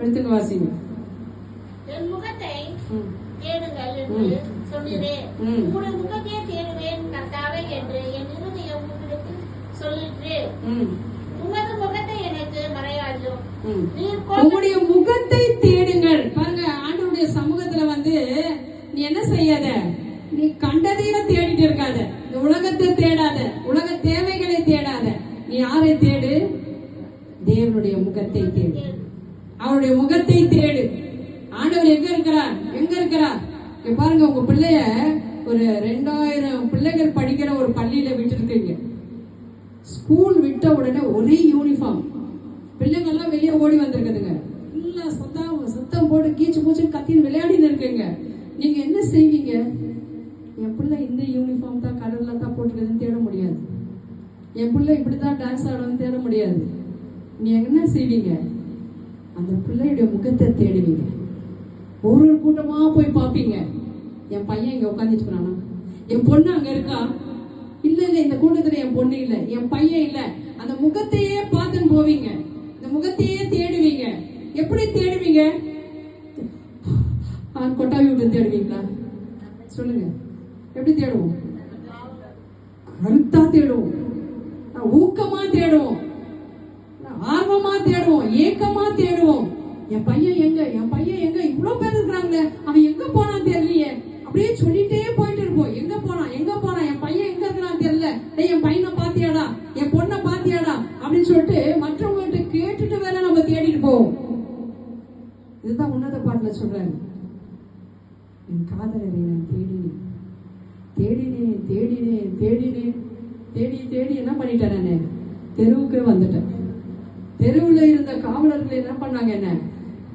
எடுத்துங்க வாசிங்க என் முகத்தை. தேடுங்கள் என்று சொன்னீரேன் ம். உங்களுடைய முகத்தையே தேடுவேன் கர்த்தாவே என்று என் இருதயம் உங்களுக்கு சொல்லிற்று ம். உமது முகத்தை எனக்கு மறையாதும் உங்களுடைய முகத்தை தேடுங்கள். பாருங்க ஆண்டவருடைய சமூகத்துல வந்து நீ என்ன செய்யாத? நீ கண்டதையும் தேடிட்டு இருக்காத. இந்த உலகத்தை தேடாத. உலக தேவைகளை தேடாத. நீ யாரை தேடு? தேவனுடைய முகத்தை தேடு. அவருடைய முகத்தை தேடு. ஆண்டவர் எங்க இருக்கிறார்? எங்க இருக்கிறார்? இங்க பாருங்க உங்க பிள்ளைய ஒரு ரெண்டாயிரம் பிள்ளைகள் படிக்கிற ஒரு பள்ளியில விட்டுருக்கீங்க. ஸ்கூல் விட்ட உடனே ஒரே யூனிஃபார்ம் பிள்ளைங்கெல்லாம் வெளியே ஓடி வந்திருக்குதுங்க. ஃபுல்லாக சத்தம் சத்தம் போட்டு கீச்சு பூச்சு கத்தின்னு விளையாடின்னு இருக்குங்க. நீங்க என்ன செய்வீங்க? என் பிள்ளை இந்த யூனிஃபார்ம் தான் கலர்ல தான் போட்டுருக்குதுன்னு தேட முடியாது. என் பிள்ளை இப்படி தான் டான்ஸ் ஆடணும்னு தேட முடியாது. நீ என்ன செய்வீங்க? அந்த பிள்ளையுடைய முகத்தை தேடுவீங்க. ஒரு ஒரு கூட்டமா போய் பார்ப்பீங்க. என் பையன் இங்க உட்காந்துட்டு இருக்கிறானா என் பொண்ணு அங்க இருக்கா? இல்ல இல்ல இந்த கூட்டத்துல என் பொண்ணு இல்ல. என் பையன் இல்ல. அந்த முகத்தையே பார்த்துன்னு போவீங்க. இந்த முகத்தையே தேடுவீங்க. எப்படி தேடுவீங்க? கொட்டாவி விட்டு தேடுவீங்களா? சொல்லுங்க. எப்படி தேடுவோம்? கருத்தா தேடுவோம். ஊக்கமா தேடுவோம். தேடுவோம் ஏக்கமா தேடுவோம். என் பையன் எங்க என் பையன் எங்க? இவ்வளவு பேர் இருக்கிறாங்களே அவன் எங்க போனான் தெரியலையே. அப்படியே சொல்லிட்டே போயிட்டு இருப்போம். எங்க போனான் எங்க போனான்? என் பையன் எங்க இருக்கிறான் தெரியல. டேய் என் பையனை பாத்தியாடா என் பொண்ணை பாத்தியாடா அப்படின்னு சொல்லிட்டு மற்றவங்கள்ட்ட கேட்டுட்டு வேற நம்ம தேடிட்டு போவோம். இதுதான் உன்னத பாட்டுல சொல்றாரு. என் காதலரை நான் தேடினேன். தேடினேன் தேடினேன் தேடினேன். தேடி தேடி என்ன பண்ணிட்டேன் நான்? தெருவுக்கு வந்துட்டேன். தெருவில் இருந்த காவலர்கள் என்ன பண்ணாங்க என்ன?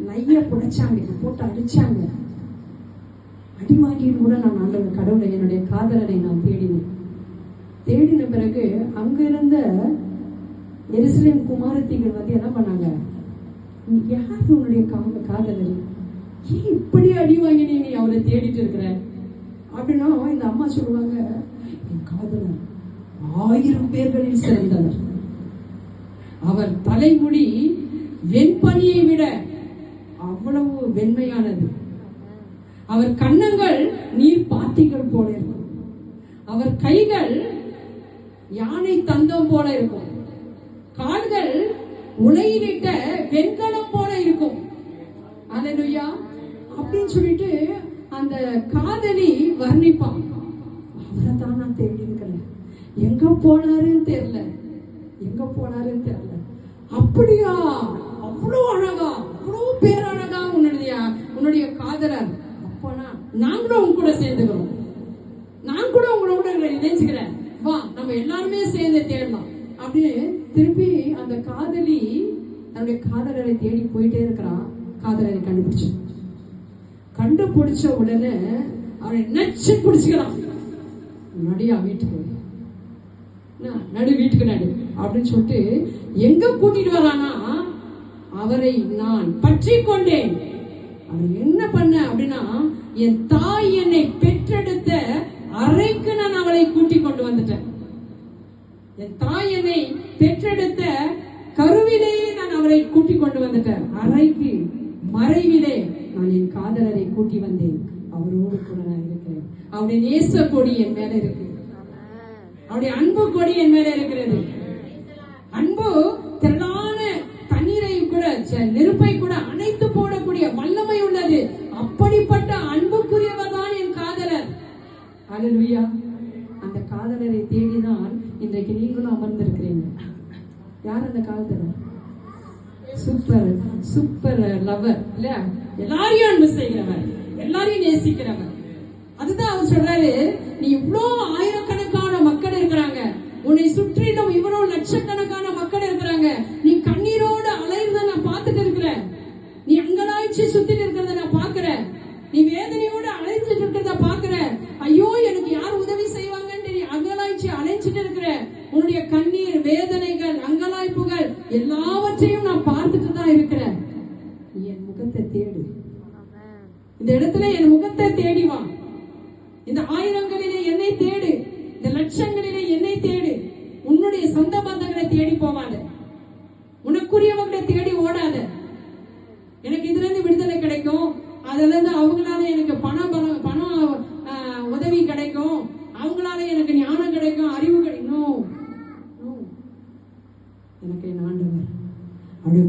நைய புடைச்சாங்க போட்டு அடிச்சாங்க. அடி கூட நான் ஆண்டவர் கடவுளை என்னுடைய காதலனை நான் தேடினேன். தேடின பிறகு அங்க இருந்த எருசலேம் குமாரத்திகள் வந்து என்ன பண்ணாங்க? "நீ யார் உன்னுடைய காத காதலர்? ஏன் இப்படி அடி வாங்கினே நீ அவரை தேடிட்டு இருக்கிற? அப்படின்னா இந்த அம்மா சொல்லுவாங்க என் காதலர் ஆயிரம் பேர்களில் சிறந்தவர். அவர் தலைமுடி வெண்பனியை விட அவ்வளவு வெண்மையானது. அவர் கன்னங்கள் நீர் பாத்திகள் போல இருக்கும். அவர் கைகள் யானை தந்தம் போல இருக்கும். கால்கள் உலையிலிட்ட வெண்கலம் போல இருக்கும். அல்லேலூயா. அப்படின்னு சொல்லிட்டு அந்த காதலி வர்ணிப்பான். அவரை தான் நான் தேடி எங்க போனாருன்னு தெரியல. எங்க போனாருன்னு தெரியல. அப்படியா? அவ்வளோ அழகா அவ்வளோ பேரழகா உன்னுடைய உன்னுடைய காதலர். அப்பனா நாங்களும் உங்க கூட சேர்ந்துக்கிறோம் நான் கூட உங்களோட நினைச்சுக்கிறேன் வா நம்ம எல்லாருமே சேர்ந்து தேடலாம். அப்படின்னு திருப்பி அந்த காதலி தன்னுடைய காதலரை தேடி போயிட்டே இருக்கிறான் காதலரை கண்டுபிடிச்சு. கண்டுபிடிச்ச உடனே அவனை நச்சு பிடிச்சுக்கிறான் நடியா வீட்டுக்கு என்ன, நடு வீட்டுக்கு நடு அப்படின்னு சொல்லிட்டு எங்க கூட்டிட்டு வரானா? அவரை நான் பற்றி கொண்டேன் அவர் என்ன பண்ண அப்படின்னா என் தாய் என்னை பெற்றெடுத்த அறைக்கு நான் அவளை கூட்டி கொண்டு வந்துட்டேன். என் தாய் என்னை பெற்றெடுத்த கருவிலேயே நான் அவரை கூட்டி கொண்டு வந்துட்டேன். அறைக்கு மறைவிலே நான் என் காதலரை கூட்டி வந்தேன். அவரோடு கூட நான் இருக்கிறேன். அவருடைய நேச கொடி என் மேல இருக்கு. அவருடைய அன்பு கொடி என் மேல இருக்கிறது. அன்பு திரளான தண்ணீரை கூட நெருப்பை கூட அணைத்து போடக்கூடிய வல்லமை உள்ளது. அப்படிப்பட்ட அன்புக்குரியவர் தான் என் காதலர். அல்லேலூயா அந்த காதலரை தேடிதான் இன்றைக்கு நீங்களும் அமர்ந்திருக்கிறீங்க. யார் அந்த காதலர்? சூப்பர் சூப்பர் லவர் இல்ல எல்லாரையும் அன்பு செய்கிறவர் எல்லாரையும் நேசிக்கிறவர். அதுதான் அவர் சொல்றாரு நீ இவ்வளோ ஆயிரக்கணக்கான மக்கள் இருக்கிறாங்க. உன்னை சுற்றிலும் இவ்வளவு லட்சக்கணக்கான மக்கள் இருக்கிறாங்க நீ கண்ணீரோடு அலைறத நான் பார்த்துட்டு இருக்கிறேன் நீ அங்கலாய்ச்சி சுத்திட்டு இருக்கிறத நான் பார்க்கிறேன் நீ வேதனையோடு அலைஞ்சிட்டு இருக்கிறத பார்க்கிறேன். ஐயோ எனக்கு யார் உதவி செய்வாங்கன்னு அங்கலாய்ச்சி அலைஞ்சிட்டு இருக்கிற உன்னுடைய கண்ணீர் வேதனைகள் அங்கலாய்ப்புகள் எல்லாவற்றையும் நான் பார்த்துட்டு தான் இருக்கிறேன். என் முகத்தை தேடு. இந்த இடத்துல என் முகத்தை தேடி வா. இந்த ஆயிரங்களிலே என்னை தேடு இந்த லட்சங்களிலே என்னை தேடு உன்னுடைய சொந்த பந்தங்களை தேடி போவாத உனக்குரியவங்களை தேடி ஓடாத எனக்கு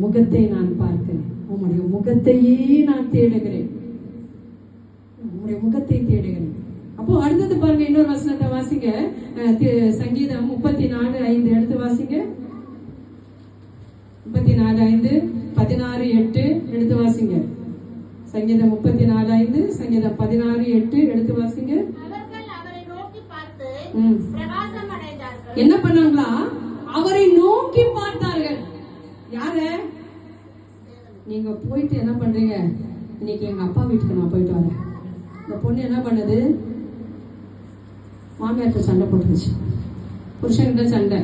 முகத்தை நான் பார்க்கிறேன். உம்முடைய முகத்தையே நான் தேடுகிறேன். உம்முடைய முகத்தை தேடுகிறேன். அப்போ அடுத்தது பாருங்க இன்னொரு வசனத்தை வாசிங்க. சங்கீதம் முப்பத்தி நாலு ஐந்து எடுத்து வாசிங்க. முப்பத்தி நாலு ஐந்து பதினாறு எட்டு எடுத்து வாசிங்க. சங்கீதம் முப்பத்தி நாலு ஐந்து சங்கீதம் பதினாறு எட்டு எடுத்து வாசிங்க. என்ன பண்ணாங்களா? அவரை நோக்கி பார்த்தார்கள். யாரு? நீங்க போயிட்டு என்ன பண்றீங்க? இன்னைக்கு எங்க அப்பா வீட்டுக்கு நான் போயிட்டு வரேன். இந்த பொண்ணு என்ன பண்ணுது? மாமியார்கிட்ட சண்டை போட்டுருச்சு. புருஷன்கிட்ட சண்டை.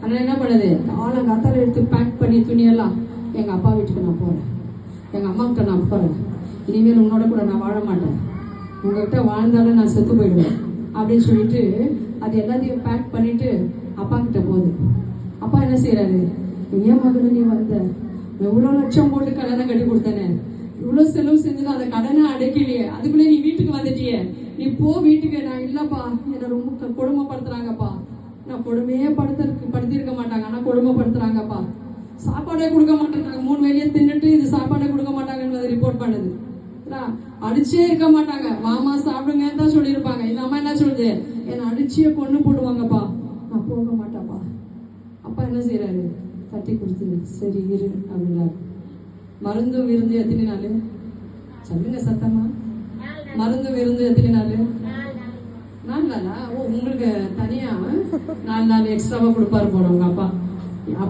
அதனால என்ன பண்ணுது? காலங்காத்தால எடுத்து பேக் பண்ணி துணியெல்லாம் எங்க அப்பா வீட்டுக்கு நான் போறேன். எங்க அம்மா கிட்ட நான் போறேன். இனிமேல் உன்னோட கூட நான் வாழ மாட்டேன். உங்ககிட்ட வாழ்ந்தாலும் நான் செத்து போயிடுவேன். அப்படின்னு சொல்லிட்டு அது எல்லாத்தையும் பேக் பண்ணிட்டு அப்பா கிட்ட போகுது. அப்பா என்ன செய்யறாரு ஏன் மகனு நீ வந்த? எவ்வளோ லட்சம் போட்டு கடனை கட்டி கொடுத்தனே. இவ்வளோ செலவு செஞ்சது அந்த கடனை அடைக்கலையே. அதுக்குள்ளே நீ வீட்டுக்கு வந்துட்டியே. நீ போ வீட்டுக்கு. நான் இல்லப்பா. என்னை ரொம்ப கொடுமைப்படுத்துறாங்கப்பா. நான் கொடுமையே படுத்திருக்கு படுத்திருக்க மாட்டாங்க. ஆனா கொடுமைப்படுத்துறாங்கப்பா. சாப்பாடே கொடுக்க மாட்டேங்கிறாங்க மூணு வேலையை தின்னுட்டு இது சாப்பாடே கொடுக்க மாட்டாங்கன்னு ரிப்போர்ட் பண்ணுது. அடிச்சே இருக்க மாட்டாங்க. மாமா சாப்பிடுங்கன்னு தான் சொல்லியிருப்பாங்க. இந்த அம்மா என்ன சொல்லுது? என்னை அடிச்சே கொண்டு போடுவாங்கப்பா நான் போக மாட்டேன்ப்பா. அப்பா என்ன செய்யறாரு கட்டி கொடுத்துரு சரி இரு அப்படின்னாரு மருந்து விருந்து எத்தனை நாள் சொல்லுங்க சத்தமா மருந்து விருந்து எத்தனை நாள் நாலு நாளா ஓ உங்களுக்கு தனியா நாலு நாள் எக்ஸ்ட்ராவா கொடுப்பாரு போறவங்க உங்க அப்பா.